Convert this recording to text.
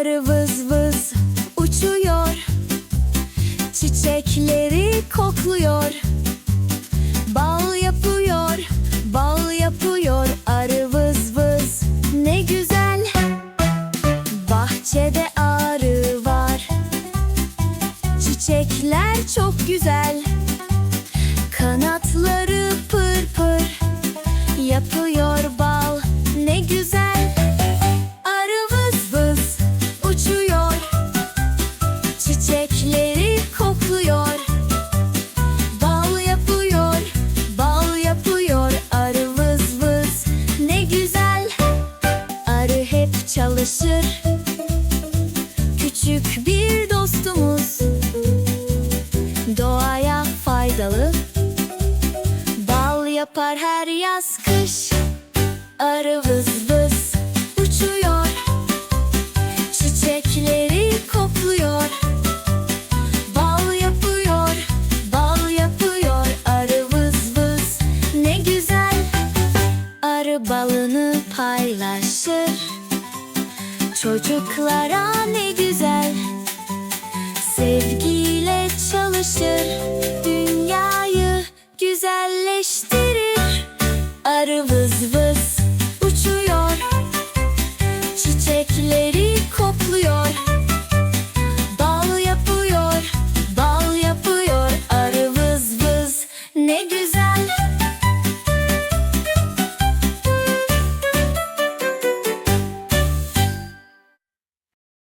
Kuşları vız vız uçuyor. Çiçekleri kokluyor. Bal yapıyor, bal yapıyor. Arı vız vız ne güzel. Bahçede arı var. Çiçekler çok güzel. Kanatları pır pır Yapıyor. Bal Çiçekleri kokluyor. Bal yapıyor, bal yapıyor arı vız vız. Ne güzel. Arı hep çalışır. Küçük bir dostumuz. Doğaya faydalı. Bal yapar her yaz kış. Arı vız balını paylaşır. Çocuklara ne güzel Sevgiyle çalışır. Dünyayı güzelleştirir. Arı vız vız uçuyor. Çiçekleri